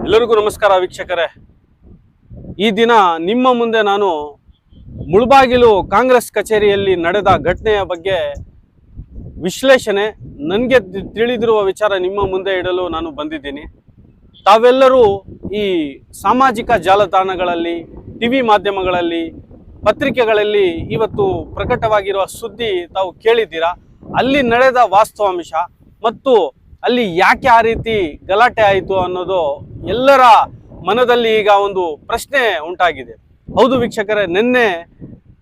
ಎಲ್ಲರಿಗೂ ನಮಸ್ಕಾರ ವೀಕ್ಷಕರೇ. ಈ ದಿನ ನಿಮ್ಮ ಮುಂದೆ ನಾನು ಮುಳಬಾಗಿಲು ಕಾಂಗ್ರೆಸ್ ಕಚೇರಿಯಲ್ಲಿ ನಡೆದ ಘಟನೆಯ ಬಗ್ಗೆ ವಿಶ್ಲೇಷಣೆ, ನನಗೆ ತಿಳಿದಿರುವ ವಿಚಾರ ನಿಮ್ಮ ಮುಂದೆ ಇಡಲು ನಾನು ಬಂದಿದ್ದೀನಿ. ತಾವೆಲ್ಲರೂ ಈ ಸಾಮಾಜಿಕ ಜಾಲತಾಣಗಳಲ್ಲಿ ಟಿ ವಿ ಮಾಧ್ಯಮಗಳಲ್ಲಿ, ಪತ್ರಿಕೆಗಳಲ್ಲಿ ಇವತ್ತು ಪ್ರಕಟವಾಗಿರುವ ಸುದ್ದಿ ತಾವು ಕೇಳಿದ್ದೀರಾ? ಅಲ್ಲಿ ನಡೆದ ವಾಸ್ತವಾಂಶ ಮತ್ತು ಅಲ್ಲಿ ಯಾಕೆ ಆ ರೀತಿ ಗಲಾಟೆ ಆಯಿತು ಅನ್ನೋದು ಎಲ್ಲರ ಮನದಲ್ಲಿ ಈಗ ಒಂದು ಪ್ರಶ್ನೆ ಉಂಟಾಗಿದೆ. ಹೌದು ವೀಕ್ಷಕರೇ, ನಿನ್ನೆ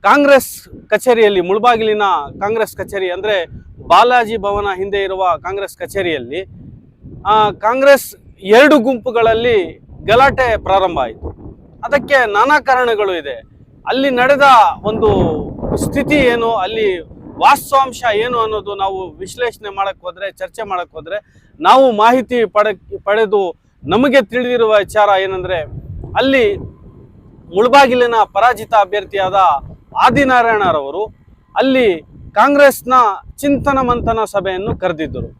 ಕಾಂಗ್ರೆಸ್ ಕಚೇರಿಯಲ್ಲಿ, ಮುಳಬಾಗಿಲಿನ ಕಾಂಗ್ರೆಸ್ ಕಚೇರಿ ಅಂದರೆ ಬಾಲಾಜಿ ಭವನ ಹಿಂದೆ ಇರುವ ಕಾಂಗ್ರೆಸ್ ಕಚೇರಿಯಲ್ಲಿ ಕಾಂಗ್ರೆಸ್ ಎರಡು ಗುಂಪುಗಳಲ್ಲಿ ಗಲಾಟೆ ಪ್ರಾರಂಭ ಆಯಿತು. ಅದಕ್ಕೆ ನಾನಾ ಕಾರಣಗಳು ಇದೆ. ಅಲ್ಲಿ ನಡೆದ ಒಂದು ಸ್ಥಿತಿ ಏನು? ಅಲ್ಲಿ ವಾಸ್ತವಾಂಶ ಏನು ಅನ್ನೋದು ನಾವು ವಿಶ್ಲೇಷಣೆ ಮಾಡಕ್ ಹೋದ್ರೆ, ಚರ್ಚೆ ಮಾಡಕ್ ಹೋದ್ರೆ, ನಾವು ಮಾಹಿತಿ ಪಡ, ಪಡೆದು ನಮಗೆ ತಿಳಿದಿರುವ ವಿಚಾರ ಏನಂದ್ರೆ, ಅಲ್ಲಿ ಮುಳಬಾಗಿಲಿನ ಪರಾಜಿತ ಅಭ್ಯರ್ಥಿಯಾದ ಆದಿನಾರಾಯಣರವರು ಅಲ್ಲಿ ಕಾಂಗ್ರೆಸ್ನ ಚಿಂತನ ಮಂಥನ ಸಭೆಯನ್ನು ಕರೆದಿದ್ದರು.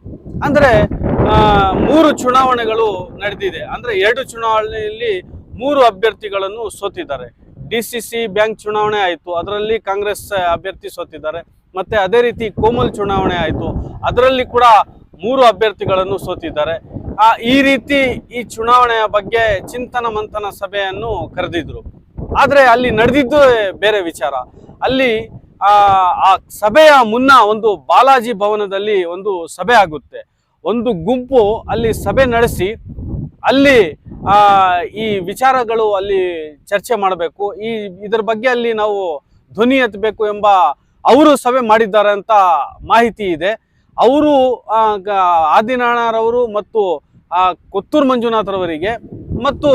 ಅಂದ್ರೆ ಮೂರು ಚುನಾವಣೆಗಳು ನಡೆದಿದೆ. ಅಂದ್ರೆ ಎರಡು ಚುನಾವಣೆಯಲ್ಲಿ ಮೂರು ಅಭ್ಯರ್ಥಿಗಳನ್ನು ಸೋತಿದ್ದಾರೆ. ಡಿ ಸಿ ಬ್ಯಾಂಕ್ ಚುನಾವಣೆ ಆಯಿತು ಅದರಲ್ಲಿ ಕಾಂಗ್ರೆಸ್ ಅಭ್ಯರ್ಥಿ ಸೋತಿದ್ದಾರೆ. ಮತ್ತೆ ಅದೇ ರೀತಿ ಕೋಮಲ್ ಚುನಾವಣೆ ಆಯಿತು ಅದರಲ್ಲಿ ಕೂಡ ಮೂರು ಅಭ್ಯರ್ಥಿಗಳನ್ನು ಸೋತಿದ್ದಾರೆ. ಆ, ಈ ರೀತಿ ಈ ಚುನಾವಣೆಯ ಬಗ್ಗೆ ಚಿಂತನ ಮಂಥನ ಸಭೆಯನ್ನು ಕರೆದಿದ್ರು. ಆದರೆ ಅಲ್ಲಿ ನಡೆದಿದ್ದು ಬೇರೆ ವಿಚಾರ. ಅಲ್ಲಿ ಆ ಸಭೆಯ ಮುನ್ನ ಒಂದು ಬಾಲಾಜಿ ಭವನದಲ್ಲಿ ಒಂದು ಸಭೆ ಆಗುತ್ತೆ. ಒಂದು ಗುಂಪು ಅಲ್ಲಿ ಸಭೆ ನಡೆಸಿ ಅಲ್ಲಿ ಈ ವಿಚಾರಗಳು ಅಲ್ಲಿ ಚರ್ಚೆ ಮಾಡಬೇಕು. ಈ ಇದರ ಬಗ್ಗೆ ಅಲ್ಲಿ ನಾವು ಧ್ವನಿ ಎತ್ತಬೇಕು ಎಂಬ ಅವರು ಸಭೆ ಮಾಡಿದ್ದಾರೆ ಅಂತ ಮಾಹಿತಿ ಇದೆ. ಅವರು ಆದಿನಾರಾಯಣರವರು ಮತ್ತು ಕೊತ್ತೂರು ಮಂಜುನಾಥರವರಿಗೆ ಮತ್ತು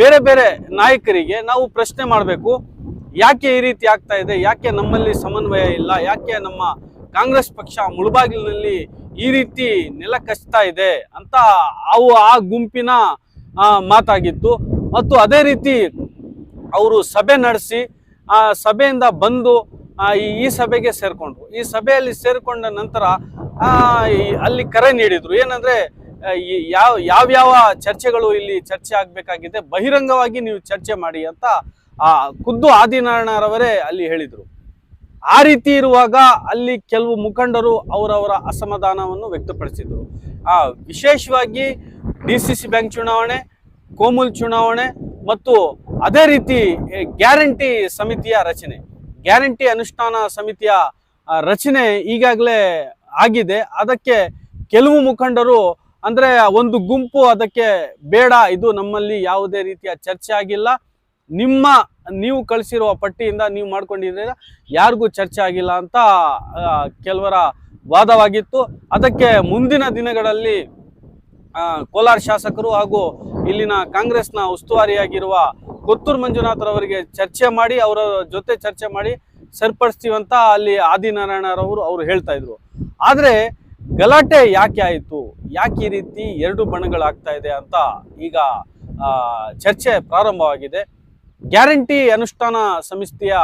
ಬೇರೆ ಬೇರೆ ನಾಯಕರಿಗೆ ನಾವು ಪ್ರಶ್ನೆ ಮಾಡಬೇಕು. ಯಾಕೆ ಈ ರೀತಿ ಆಗ್ತಾ ಇದೆ? ಯಾಕೆ ನಮ್ಮಲ್ಲಿ ಸಮನ್ವಯ ಇಲ್ಲ? ಯಾಕೆ ನಮ್ಮ ಕಾಂಗ್ರೆಸ್ ಪಕ್ಷ ಮುಳುಬಾಗಿಲಿನಲ್ಲಿ ಈ ರೀತಿ ನೆಲ ಕಚ್ತಾ ಇದೆ ಅಂತ ಅವು ಆ ಗುಂಪಿನ ಮಾತಾಗಿತ್ತು. ಮತ್ತು ಅದೇ ರೀತಿ ಅವರು ಸಭೆ ನಡೆಸಿ, ಆ ಸಭೆಯಿಂದ ಬಂದು ಈ ಸಭೆಗೆ ಸೇರಿಕೊಂಡ್ರು. ಈ ಸಭೆಯಲ್ಲಿ ಸೇರಿಕೊಂಡ ನಂತರ ಅಲ್ಲಿ ಕರೆ ನೀಡಿದರು. ಏನಂದರೆ ಯಾವ, ಯಾವ್ಯಾವ ಚರ್ಚೆಗಳು ಇಲ್ಲಿ ಚರ್ಚೆ ಆಗಬೇಕಾಗಿದೆ, ಬಹಿರಂಗವಾಗಿ ನೀವು ಚರ್ಚೆ ಮಾಡಿ ಅಂತ, ಆ, ಖುದ್ದು ಆದಿನಾರಾಯಣರವರೇ ಅಲ್ಲಿ ಹೇಳಿದ್ರು. ಆ ರೀತಿ ಇರುವಾಗ ಅಲ್ಲಿ ಕೆಲವು ಮುಖಂಡರು ಅವರವರ ಅಸಮಾಧಾನವನ್ನು ವ್ಯಕ್ತಪಡಿಸಿದರು. ಆ, ವಿಶೇಷವಾಗಿ ಡಿ ಬ್ಯಾಂಕ್ ಚುನಾವಣೆ, ಕೋಮುಲ್ ಚುನಾವಣೆ ಮತ್ತು ಅದೇ ರೀತಿ ಗ್ಯಾರಂಟಿ ಸಮಿತಿಯ ರಚನೆ. ಗ್ಯಾರಂಟಿ ಅನುಷ್ಠಾನ ಸಮಿತಿಯ ರಚನೆ ಈಗಾಗಲೇ ಆಗಿದೆ. ಅದಕ್ಕೆ ಕೆಲವು ಮುಖಂಡರು, ಅಂದ್ರೆ ಒಂದು ಗುಂಪು ಅದಕ್ಕೆ ಬೇಡ. ಇದು ನಮ್ಮಲ್ಲಿ ಯಾವುದೇ ರೀತಿಯ ಚರ್ಚೆ ಆಗಿಲ್ಲ. ನಿಮ್ಮ, ನೀವು ಕಳಿಸಿರುವ ಪಟ್ಟಿಯಿಂದ ನೀವು ಮಾಡ್ಕೊಂಡಿದ್ದೀರ ಯಾರಿಗೂ ಚರ್ಚೆ ಆಗಿಲ್ಲ ಅಂತ ಕೆಲವರ ವಾದವಾಗಿತ್ತು. ಅದಕ್ಕೆ ಮುಂದಿನ ದಿನಗಳಲ್ಲಿ ಕೋಲಾರ ಶಾಸಕರು ಹಾಗೂ ಇಲ್ಲಿನ ಕಾಂಗ್ರೆಸ್ನ ಉಸ್ತುವಾರಿಯಾಗಿರುವ ಕೊತ್ತೂರು ಮಂಜುನಾಥರವರಿಗೆ ಚರ್ಚೆ ಮಾಡಿ, ಅವರ ಜೊತೆ ಚರ್ಚೆ ಮಾಡಿ ಸರಿಪಡಿಸ್ತೀವಂತ ಅಲ್ಲಿ ಆದಿನಾರಾಯಣರವರು ಅವರು ಹೇಳ್ತಾ ಇದ್ರು. ಆದರೆ ಗಲಾಟೆ ಯಾಕೆ ಆಯಿತು? ಯಾಕೆ ಈ ರೀತಿ ಎರಡು ಬಣಗಳಾಗ್ತಾ ಇದೆ ಅಂತ ಈಗ ಚರ್ಚೆ ಪ್ರಾರಂಭವಾಗಿದೆ. ಗ್ಯಾರಂಟಿ ಅನುಷ್ಠಾನ ಸಮಿತಿಯ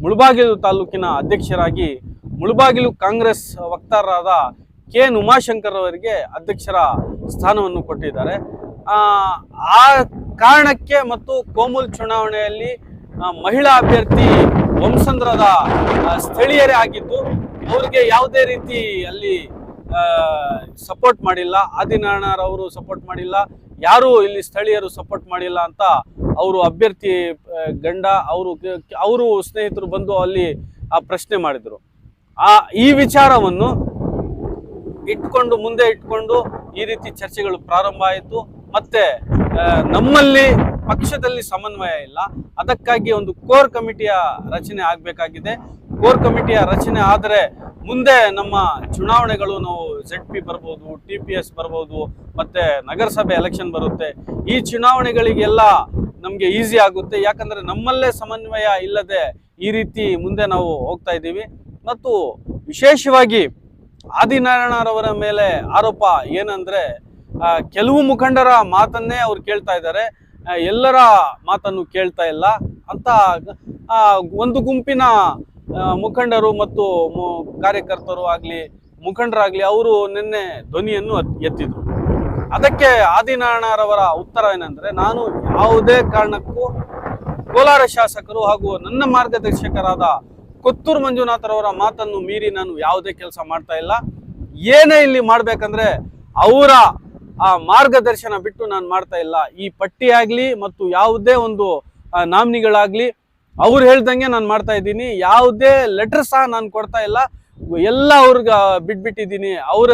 ಮುಳಬಾಗಿಲು ತಾಲೂಕಿನ ಅಧ್ಯಕ್ಷರಾಗಿ ಮುಳಬಾಗಿಲು ಕಾಂಗ್ರೆಸ್ ವಕ್ತಾರರಾದ ಕೆ ಎನ್ ಉಮಾಶಂಕರ್ ಅವರಿಗೆ ಅಧ್ಯಕ್ಷರ ಸ್ಥಾನವನ್ನು ಕೊಟ್ಟಿದ್ದಾರೆ. ಆ, ಕಾರಣಕ್ಕೆ ಮತ್ತು ಕೋಮುಲ್ ಚುನಾವಣೆಯಲ್ಲಿ ಮಹಿಳಾ ಅಭ್ಯರ್ಥಿ ವಂಸಂದ್ರದ ಸ್ಥಳೀಯರೇ ಆಗಿದ್ದು ಅವರಿಗೆ ಯಾವುದೇ ರೀತಿ ಅಲ್ಲಿ ಸಪೋರ್ಟ್ ಮಾಡಿಲ್ಲ. ಆದಿನಾರಾಯಣರವರು ಸಪೋರ್ಟ್ ಮಾಡಿಲ್ಲ. ಯಾರು ಇಲ್ಲಿ ಸ್ಥಳೀಯರು ಸಪೋರ್ಟ್ ಮಾಡಿಲ್ಲ ಅಂತ ಅವರು ಅಭ್ಯರ್ಥಿ ಗಂಡ ಅವರು ಅವರು ಸ್ನೇಹಿತರು ಬಂದು ಅಲ್ಲಿ ಆ ಪ್ರಶ್ನೆ ಮಾಡಿದರು. ಆ, ಈ ವಿಚಾರವನ್ನು ಇಟ್ಕೊಂಡು ಮುಂದೆ ಇಟ್ಕೊಂಡು ಈ ರೀತಿ ಚರ್ಚೆಗಳು ಪ್ರಾರಂಭ ಆಯಿತು. ಮತ್ತೆ ನಮ್ಮಲ್ಲಿ ಪಕ್ಷದಲ್ಲಿ ಸಮನ್ವಯ ಇಲ್ಲ. ಅದಕ್ಕಾಗಿ ಒಂದು ಕೋರ್ ಕಮಿಟಿಯ ರಚನೆ ಆಗಬೇಕಾಗಿದೆ. ಕೋರ್ ಕಮಿಟಿಯ ರಚನೆ ಆದರೆ ಮುಂದೆ ನಮ್ಮ ಚುನಾವಣೆಗಳು ನಾವು ಜೆಡ್ ಪಿ ಬರ್ಬೋದು ಟಿ ಪಿ ಎಸ್ ಬರ್ಬೋದು, ಮತ್ತೆ ನಗರಸಭೆ ಎಲೆಕ್ಷನ್ ಬರುತ್ತೆ. ಈ ಚುನಾವಣೆಗಳಿಗೆಲ್ಲ ನಮಗೆ ಈಸಿ ಆಗುತ್ತೆ. ಯಾಕಂದ್ರೆ ನಮ್ಮಲ್ಲೇ ಸಮನ್ವಯ ಇಲ್ಲದೆ ಈ ರೀತಿ ಮುಂದೆ ನಾವು ಹೋಗ್ತಾ ಇದ್ದೀವಿ. ಮತ್ತು ವಿಶೇಷವಾಗಿ ಆದಿನಾರಾಯಣರವರ ಮೇಲೆ ಆರೋಪ ಏನಂದ್ರೆ ಕೆಲವು ಮುಖಂಡರ ಮಾತನ್ನೇ ಅವ್ರು ಕೇಳ್ತಾ ಇದ್ದಾರೆ. ಎಲ್ಲರ ಮಾತನ್ನು ಕೇಳ್ತಾ ಇಲ್ಲ. ಅಂತ ಒಂದು ಗುಂಪಿನ ಮುಖಂಡರು ಮತ್ತು ಕಾರ್ಯಕರ್ತರು ಆಗಲಿ, ಮುಖಂಡರಾಗಲಿ, ಅವರು ನಿನ್ನೆ ಧ್ವನಿಯನ್ನು ಎತ್ತಿದ್ರು. ಅದಕ್ಕೆ ಆದಿನಾರಾಯಣರವರ ಉತ್ತರ ಏನಂದ್ರೆ, ನಾನು ಯಾವುದೇ ಕಾರಣಕ್ಕೂ ಕೋಲಾರ ಶಾಸಕರು ಹಾಗೂ ನನ್ನ ಮಾರ್ಗದರ್ಶಕರಾದ ಕೊತ್ತೂರು ಮಂಜುನಾಥರವರ ಮಾತನ್ನು ಮೀರಿ ನಾನು ಯಾವುದೇ ಕೆಲಸ ಮಾಡ್ತಾ ಇಲ್ಲ. ಏನೇ ಇಲ್ಲಿ ಮಾಡ್ಬೇಕಂದ್ರೆ ಅವರ ಆ ಮಾರ್ಗದರ್ಶನ ಬಿಟ್ಟು ನಾನು ಮಾಡ್ತಾ ಇಲ್ಲ. ಈ ಪಟ್ಟಿ ಆಗ್ಲಿ ಮತ್ತು ಯಾವುದೇ ಒಂದು ನಾಮಿನಿಗಳಾಗ್ಲಿ, ಅವ್ರು ಹೇಳ್ದಂಗೆ ನಾನು ಮಾಡ್ತಾ ಇದ್ದೀನಿ. ಯಾವುದೇ ಲೆಟರ್ ಸಹ ನಾನು ಕೊಡ್ತಾ ಇಲ್ಲ. ಎಲ್ಲ ಅವ್ರಿಗೆ ಬಿಟ್ಬಿಟ್ಟಿದ್ದೀನಿ. ಅವ್ರ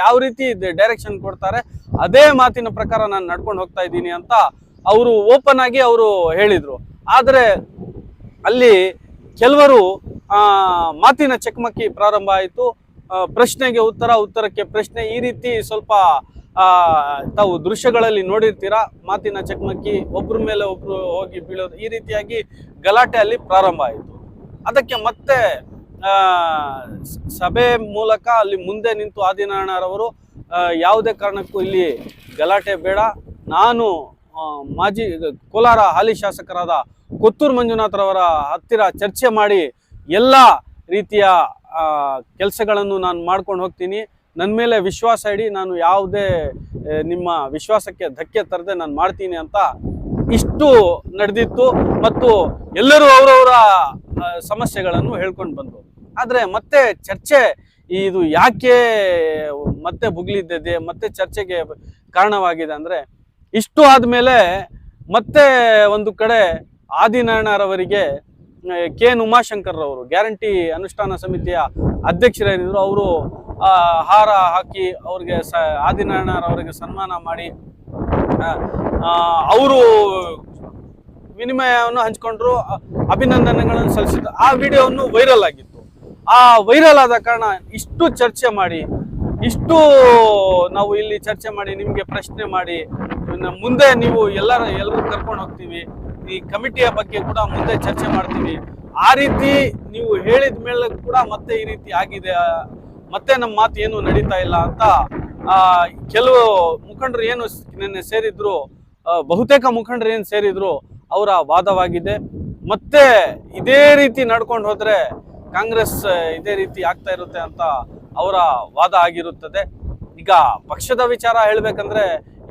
ಯಾವ ರೀತಿ ಡೈರೆಕ್ಷನ್ ಕೊಡ್ತಾರೆ, ಅದೇ ಮಾತಿನ ಪ್ರಕಾರ ನಾನು ನಡ್ಕೊಂಡು ಹೋಗ್ತಾ ಇದ್ದೀನಿ ಅಂತ ಅವರು ಓಪನ್ ಆಗಿ ಅವರು ಹೇಳಿದರು. ಆದರೆ ಅಲ್ಲಿ ಕೆಲವರು ಮಾತಿನ ಚಕಮಕಿ ಪ್ರಾರಂಭ ಆಯಿತು. ಪ್ರಶ್ನೆಗೆ ಉತ್ತರ, ಉತ್ತರಕ್ಕೆ ಪ್ರಶ್ನೆ. ಈ ರೀತಿ ಸ್ವಲ್ಪ ತಾವು ದೃಶ್ಯಗಳಲ್ಲಿ ನೋಡಿರ್ತೀರಾ? ಮಾತಿನ ಚಕಮಕಿ ಒಬ್ಬರ ಮೇಲೆ ಒಬ್ರು ಹೋಗಿ ಬೀಳೋದು. ಈ ರೀತಿಯಾಗಿ ಗಲಾಟೆ ಅಲ್ಲಿ ಪ್ರಾರಂಭ ಆಯಿತು. ಅದಕ್ಕೆ ಮತ್ತೆ ಸಭೆ ಮೂಲಕ ಅಲ್ಲಿ ಮುಂದೆ ನಿಂತು ಆದಿನಾರಾಯಣರವರು ಯಾವುದೇ ಕಾರಣಕ್ಕೂ ಇಲ್ಲಿ ಗಲಾಟೆ ಬೇಡ. ನಾನು ಮಾಜಿ ಕೋಲಾರ ಹಾಲಿ ಶಾಸಕರಾದ ಕೊತ್ತೂರು ಮಂಜುನಾಥರವರ ಹತ್ತಿರ ಚರ್ಚೆ ಮಾಡಿ ಎಲ್ಲ ರೀತಿಯ ಕೆಲಸಗಳನ್ನು ನಾನು ಮಾಡ್ಕೊಂಡು ಹೋಗ್ತೀನಿ. ನನ್ನ ಮೇಲೆ ವಿಶ್ವಾಸ ಇಡಿ, ನಾನು ಯಾವುದೇ ನಿಮ್ಮ ವಿಶ್ವಾಸಕ್ಕೆ ಧಕ್ಕೆ ತರದೆ ನಾನು ಮಾಡ್ತೀನಿ ಅಂತ ಇಷ್ಟು ನಡೆದಿತ್ತು. ಮತ್ತು ಎಲ್ಲರೂ ಅವರವರ ಸಮಸ್ಯೆಗಳನ್ನು ಹೇಳ್ಕೊಂಡು ಬಂದರು. ಆದರೆ ಮತ್ತೆ ಚರ್ಚೆ ಇದು ಯಾಕೆ ಮತ್ತೆ ಭುಗಿಲಿದ್ದಿದೆ ಮತ್ತೆ ಚರ್ಚೆಗೆ ಕಾರಣವಾಗಿದೆ ಅಂದರೆ ಇಷ್ಟು ಆದಮೇಲೆ ಮತ್ತೆ ಒಂದು ಕಡೆ ಆದಿನಾರಾಯಣರವರಿಗೆ ಕೆ ಎನ್ ಉಮಾಶಂಕರ್ರವರು, ಗ್ಯಾರಂಟಿ ಅನುಷ್ಠಾನ ಸಮಿತಿಯ ಅಧ್ಯಕ್ಷರೇನಿದ್ರು, ಅವರು ಹಾರ ಹಾಕಿ ಅವ್ರಿಗೆ ಸ, ಆದಿನಾರಾಯಣರವರಿಗೆ ಸನ್ಮಾನ ಮಾಡಿ ಅವರು ವಿನಿಮಯವನ್ನು ಹಂಚ್ಕೊಂಡ್ರು ಅಭಿನಂದನೆಗಳನ್ನು ಸಲ್ಲಿಸಿದ್ರು. ಆ ವಿಡಿಯೋವನ್ನು ವೈರಲ್ ಆಗಿತ್ತು. ಆ ವೈರಲ್ ಆದ ಕಾರಣ ಇಷ್ಟು ಚರ್ಚೆ ಮಾಡಿ, ಇಷ್ಟು ನಾವು ಇಲ್ಲಿ ಚರ್ಚೆ ಮಾಡಿ, ನಿಮಗೆ ಪ್ರಶ್ನೆ ಮಾಡಿ ಮುಂದೆ ನೀವು ಎಲ್ಲರ, ಎಲ್ಲರೂ ಕರ್ಕೊಂಡು ಹೋಗ್ತೀವಿ. ಈ ಕಮಿಟಿಯ ಬಗ್ಗೆ ಕೂಡ ಮುಂದೆ ಚರ್ಚೆ ಮಾಡ್ತೀವಿ. ಆ ರೀತಿ ನೀವು ಹೇಳಿದ ಮೇಲೆ ಕೂಡ ಮತ್ತೆ ಈ ರೀತಿ ಆಗಿದೆ. ಮತ್ತೆ ನಮ್ಮ ಮಾತು ಏನು ನಡೀತಾ ಇಲ್ಲ ಅಂತ ಕೆಲವು ಮುಖಂಡರು ಏನು ನಿನ್ನೆ ಸೇರಿದ್ರು ಬಹುತೇಕ ಮುಖಂಡರು ಏನು ಸೇರಿದ್ರು, ಅವರ ವಾದವಾಗಿದೆ. ಮತ್ತೆ ಇದೇ ರೀತಿ ನಡ್ಕೊಂಡು ಹೋದ್ರೆ ಕಾಂಗ್ರೆಸ್ ಇದೇ ರೀತಿ ಆಗ್ತಾ ಇರುತ್ತೆ ಅಂತ ಅವರ ವಾದ ಆಗಿರುತ್ತದೆ. ಈಗ ಪಕ್ಷದ ವಿಚಾರ ಹೇಳಬೇಕಂದ್ರೆ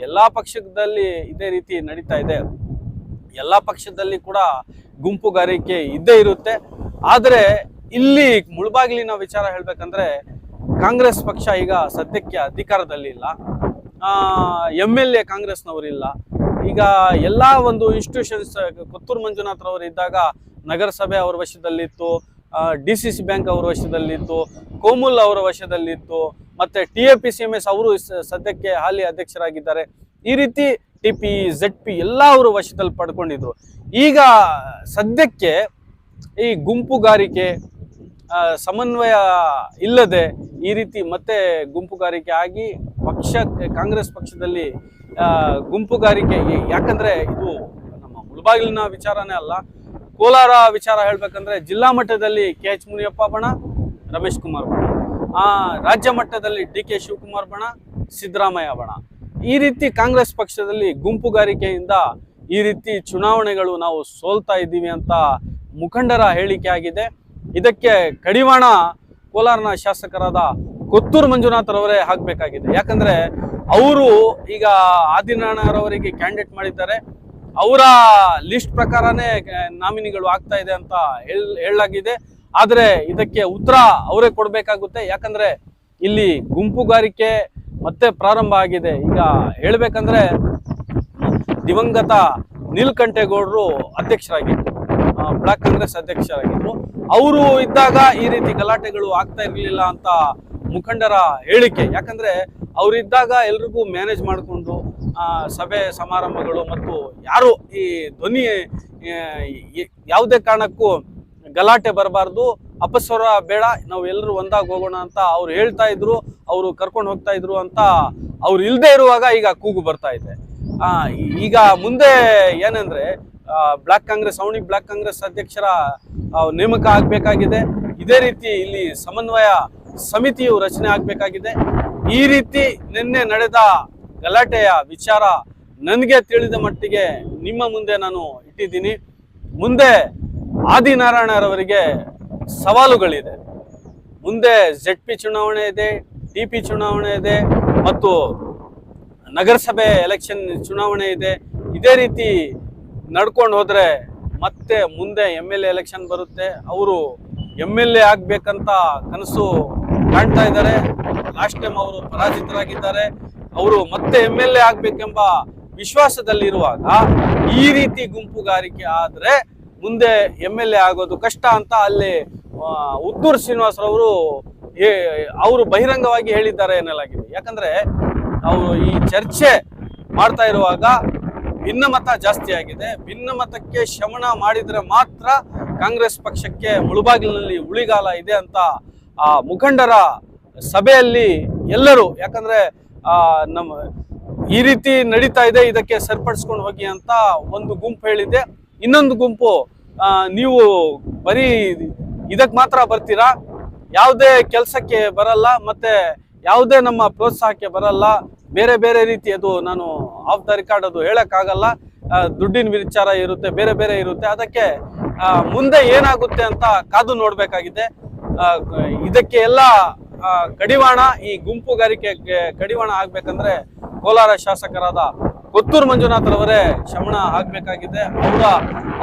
ಎಲ್ಲಾ ಪಕ್ಷದಲ್ಲಿ ಇದೇ ರೀತಿ ನಡೀತಾ ಇದೆ. ಎಲ್ಲ ಪಕ್ಷದಲ್ಲಿ ಕೂಡ ಗುಂಪುಗಾರಿಕೆ ಇದ್ದೇ ಇರುತ್ತೆ. ಆದರೆ ಇಲ್ಲಿ ಮುಳುಬಾಗಿಲಿನ ವಿಚಾರ ಹೇಳಬೇಕಂದ್ರೆ ಕಾಂಗ್ರೆಸ್ ಪಕ್ಷ ಈಗ ಸದ್ಯಕ್ಕೆ ಅಧಿಕಾರದಲ್ಲಿಲ್ಲ ಎಂ ಎಲ್ ಎ ಕಾಂಗ್ರೆಸ್ನವರಿಲ್ಲ ಈಗ ಎಲ್ಲ ಒಂದು ಇನ್ಸ್ಟಿಟ್ಯೂಷನ್ಸ್ ಕೊತ್ತೂರು ಮಂಜುನಾಥ್ರವರು ಇದ್ದಾಗ ನಗರಸಭೆ ಅವರ ವಶದಲ್ಲಿತ್ತು. ಡಿ ಸಿ ಸಿ ಬ್ಯಾಂಕ್ ಅವರ ವಶದಲ್ಲಿತ್ತು, ಕೋಮುಲ್ ಅವರ ವಶದಲ್ಲಿತ್ತು, ಮತ್ತೆ T A P C M S ಅವರು ಸದ್ಯಕ್ಕೆ ಹಾಲಿ ಅಧ್ಯಕ್ಷರಾಗಿದ್ದಾರೆ. ಈ ರೀತಿ ಟಿ ಪಿ ಝಡ್ ಪಿ ಎಲ್ಲ ಅವರು ವಶದಲ್ಲಿ ಪಡ್ಕೊಂಡಿದ್ರು. ಈಗ ಸದ್ಯಕ್ಕೆ ಈ ಗುಂಪುಗಾರಿಕೆ ಸಮನ್ವಯ ಇಲ್ಲದೆ ಈ ರೀತಿ ಮತ್ತೆ ಗುಂಪುಗಾರಿಕೆ ಆಗಿ ಪಕ್ಷ, ಕಾಂಗ್ರೆಸ್ ಪಕ್ಷದಲ್ಲಿ ಗುಂಪುಗಾರಿಕೆ, ಯಾಕಂದರೆ ಇದು ನಮ್ಮ ಮುಳಬಾಗಿಲಿನ ವಿಚಾರನೇ ಅಲ್ಲ. ಕೋಲಾರ ವಿಚಾರ ಹೇಳ್ಬೇಕಂದ್ರೆ ಜಿಲ್ಲಾ ಮಟ್ಟದಲ್ಲಿ ಕೆ ಎಚ್ ಮುನಿಯಪ್ಪ ಬಣ, ರಮೇಶ್ ಕುಮಾರ್ ಬಣ. ಆ ರಾಜ್ಯ ಮಟ್ಟದಲ್ಲಿ ಡಿ ಕೆ ಶಿವಕುಮಾರ್ ಬಣ, ಸಿದ್ದರಾಮಯ್ಯ ಬಣ. ಈ ರೀತಿ ಕಾಂಗ್ರೆಸ್ ಪಕ್ಷದಲ್ಲಿ ಗುಂಪುಗಾರಿಕೆಯಿಂದ ಈ ರೀತಿ ಚುನಾವಣೆಗಳು ನಾವು ಸೋಲ್ತಾ ಇದ್ದೀವಿ ಅಂತ ಮುಖಂಡರ ಹೇಳಿಕೆ ಆಗಿದೆ. ಇದಕ್ಕೆ ಕಡಿವಾಣ ಕೋಲಾರನ ಶಾಸಕರಾದ ಕೊತ್ತೂರು ಮಂಜುನಾಥರವರೇ ಹಾಕಬೇಕಾಗಿದೆ. ಯಾಕಂದ್ರೆ ಅವರು ಈಗ ಆದಿನಾರಾಯಣರವರಿಗೆ ಕ್ಯಾಂಡಿಡೇಟ್ ಮಾಡಿದ್ದಾರೆ. ಅವರ ಲಿಸ್ಟ್ ಪ್ರಕಾರನೇ ನಾಮಿನಿಗಳು ಆಗ್ತಾ ಇದೆ ಅಂತ ಹೇಳ್, ಹೇಳಲಾಗಿದೆ. ಆದರೆ ಇದಕ್ಕೆ ಉತ್ತರ ಅವರೇ ಕೊಡಬೇಕಾಗುತ್ತೆ. ಯಾಕಂದ್ರೆ ಇಲ್ಲಿ ಗುಂಪುಗಾರಿಕೆ ಮತ್ತೆ ಪ್ರಾರಂಭ ಆಗಿದೆ. ಈಗ ಹೇಳ್ಬೇಕಂದ್ರೆ ದಿವಂಗತ ನೀಲ್ಕಂಠೇಗೌಡರು ಅಧ್ಯಕ್ಷರಾಗಿದ್ದರು ಬ್ಲಾಕ್ ಕಾಂಗ್ರೆಸ್ ಅಧ್ಯಕ್ಷರಾಗಿದ್ದರು ಅವರು ಇದ್ದಾಗ ಈ ರೀತಿ ಗಲಾಟೆಗಳು ಆಗ್ತಾ ಇರಲಿಲ್ಲ ಅಂತ ಮುಖಂಡರ ಹೇಳಿಕೆ. ಯಾಕಂದ್ರೆ ಅವರಿದ್ದಾಗ ಎಲ್ರಿಗೂ ಮ್ಯಾನೇಜ್ ಮಾಡಿಕೊಂಡು ಸಭೆ ಸಮಾರಂಭಗಳು ಮತ್ತು ಯಾರು ಈ ಧ್ವನಿ ಯಾವುದೇ ಕಾರಣಕ್ಕೂ ಗಲಾಟೆ ಬರಬಾರ್ದು, ಅಪಸ್ವರ ಬೇಡ, ನಾವು ಎಲ್ಲರೂ ಒಂದಾಗಿ ಹೋಗೋಣ ಅಂತ ಅವ್ರು ಹೇಳ್ತಾ ಇದ್ರು, ಅವರು ಕರ್ಕೊಂಡು ಹೋಗ್ತಾ ಇದ್ರು ಅಂತ ಅವ್ರು ಇಲ್ಲದೆ ಇರುವಾಗ ಈಗ ಕೂಗು ಬರ್ತಾ ಇದೆ. ಈಗ ಮುಂದೆ ಏನಂದ್ರೆ ಬ್ಲಾಕ್ ಕಾಂಗ್ರೆಸ್ ಅವಣಿ ಬ್ಲಾಕ್ ಕಾಂಗ್ರೆಸ್ ಅಧ್ಯಕ್ಷರ ನೇಮಕ ಆಗಬೇಕಾಗಿದೆ. ಇದೇ ರೀತಿ ಇಲ್ಲಿ ಸಮನ್ವಯ ಸಮಿತಿಯು ರಚನೆ ಆಗಬೇಕಾಗಿದೆ. ಈ ರೀತಿ ನಿನ್ನೆ ನಡೆದ ಗಲಾಟೆಯ ವಿಚಾರ ನನಗೆ ತಿಳಿದ ಮಟ್ಟಿಗೆ ನಿಮ್ಮ ಮುಂದೆ ನಾನು ಇಟ್ಟಿದ್ದೀನಿ. ಮುಂದೆ ಆದಿನಾರಾಯಣರವರಿಗೆ ಸವಾಲುಗಳಿದೆ. ಮುಂದೆ ಜೆಡ್ ಪಿ ಚುನಾವಣೆ ಇದೆ ಡಿ ಪಿ ಚುನಾವಣೆ ಇದೆ ಮತ್ತು ನಗರಸಭೆ ಎಲೆಕ್ಷನ್ ಚುನಾವಣೆ ಇದೆ. ಇದೇ ರೀತಿ ನಡ್ಕೊಂಡು ಹೋದರೆ ಮತ್ತೆ ಮುಂದೆ ಎಂ ಎಲ್ ಎಲೆಕ್ಷನ್ ಬರುತ್ತೆ. ಅವರು ಎಂ ಎಲ್ ಎ ಆಗಬೇಕಂತ ಕನಸು ಕಾಣ್ತಾ ಇದ್ದಾರೆ. ಲಾಸ್ಟ್ ಟೈಮ್ ಅವರು ಪರಾಜಿತರಾಗಿದ್ದಾರೆ. ಅವರು ಮತ್ತೆ ಎಂ ಎಲ್ ಎ ಆಗ್ಬೇಕೆಂಬ ವಿಶ್ವಾಸದಲ್ಲಿರುವಾಗ ಈ ರೀತಿ ಗುಂಪುಗಾರಿಕೆ ಆದ್ರೆ ಮುಂದೆ ಎಂ ಎಲ್ ಎ ಆಗೋದು ಕಷ್ಟ ಅಂತ ಅಲ್ಲಿ ಉದ್ದೂರ್ ಶ್ರೀನಿವಾಸರವರು ಅವರು ಬಹಿರಂಗವಾಗಿ ಹೇಳಿದ್ದಾರೆ ಎನ್ನಲಾಗಿದೆ. ಯಾಕಂದ್ರೆ ಅವರು ಈ ಚರ್ಚೆ ಮಾಡ್ತಾ ಇರುವಾಗ ಭಿನ್ನಮತ ಜಾಸ್ತಿ ಆಗಿದೆ. ಭಿನ್ನಮತಕ್ಕೆ ಶಮನ ಮಾಡಿದ್ರೆ ಮಾತ್ರ ಕಾಂಗ್ರೆಸ್ ಪಕ್ಷಕ್ಕೆ ಮುಳುಬಾಗಿಲಿನಲ್ಲಿ ಉಳಿಗಾಲ ಇದೆ ಅಂತ ಆ ಮುಖಂಡರ ಸಭೆಯಲ್ಲಿ ಎಲ್ಲರೂ, ಯಾಕಂದ್ರೆ ನಮ್ಮ ಈ ರೀತಿ ನಡೀತಾ ಇದೆ, ಇದಕ್ಕೆ ಸರಿಪಡಿಸ್ಕೊಂಡು ಹೋಗಿ ಅಂತ ಒಂದು ಗುಂಪು ಹೇಳಿದೆ ಇನ್ನೊಂದು ಗುಂಪು ನೀವು ಬರೀ ಇದಕ್ಕೆ ಮಾತ್ರ ಬರ್ತೀರಾ? ಯಾವುದೇ ಕೆಲಸಕ್ಕೆ ಬರಲ್ಲ, ಮತ್ತೆ ಯಾವುದೇ ನಮ್ಮ ಪ್ರೋತ್ಸಾಹಕ್ಕೆ ಬರಲ್ಲ. ಬೇರೆ ಬೇರೆ ರೀತಿ ಅದು ನಾನು ಆಫ್ ದ ರೆಕಾರ್ಡ್ ಅದು ಹೇಳೋಕ್ಕಾಗಲ್ಲ. ದುಡ್ಡಿನ ವಿಚಾರ ಇರುತ್ತೆ, ಬೇರೆ ಬೇರೆ ಇರುತ್ತೆ. ಅದಕ್ಕೆ ಮುಂದೆ ಏನಾಗುತ್ತೆ ಅಂತ ಕಾದು ನೋಡಬೇಕಾಗಿದೆ. ಇದಕ್ಕೆ ಎಲ್ಲ ಕಡಿವಾಣ, ಈ ಗುಂಪುಗಾರಿಕೆ ಕಡಿವಾಣ ಆಗ್ಬೇಕಂದ್ರೆ ಕೋಲಾರ ಶಾಸಕರಾದ ಕೊತ್ತೂರು ಮಂಜುನಾಥರವರೇ ಶಮನ ಆಗ್ಬೇಕಾಗಿದೆ. ಅವರ,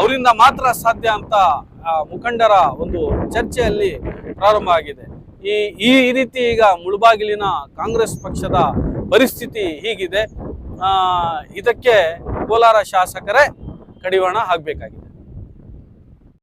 ಅವರಿಂದ ಮಾತ್ರ ಸಾಧ್ಯ ಅಂತ ಮುಖಂಡರ ಒಂದು ಚರ್ಚೆಯಲ್ಲಿ ಪ್ರಾರಂಭ ಆಗಿದೆ. ಈ ಈ ರೀತಿ ಈಗ ಮುಳುಬಾಗಿಲಿನ ಕಾಂಗ್ರೆಸ್ ಪಕ್ಷದ ಪರಿಸ್ಥಿತಿ ಹೀಗಿದೆ. ಇದಕ್ಕೆ ಕೋಲಾರ ಶಾಸಕರೇ ಕಡಿವಾಣ ಆಗ್ಬೇಕಾಗಿದೆ.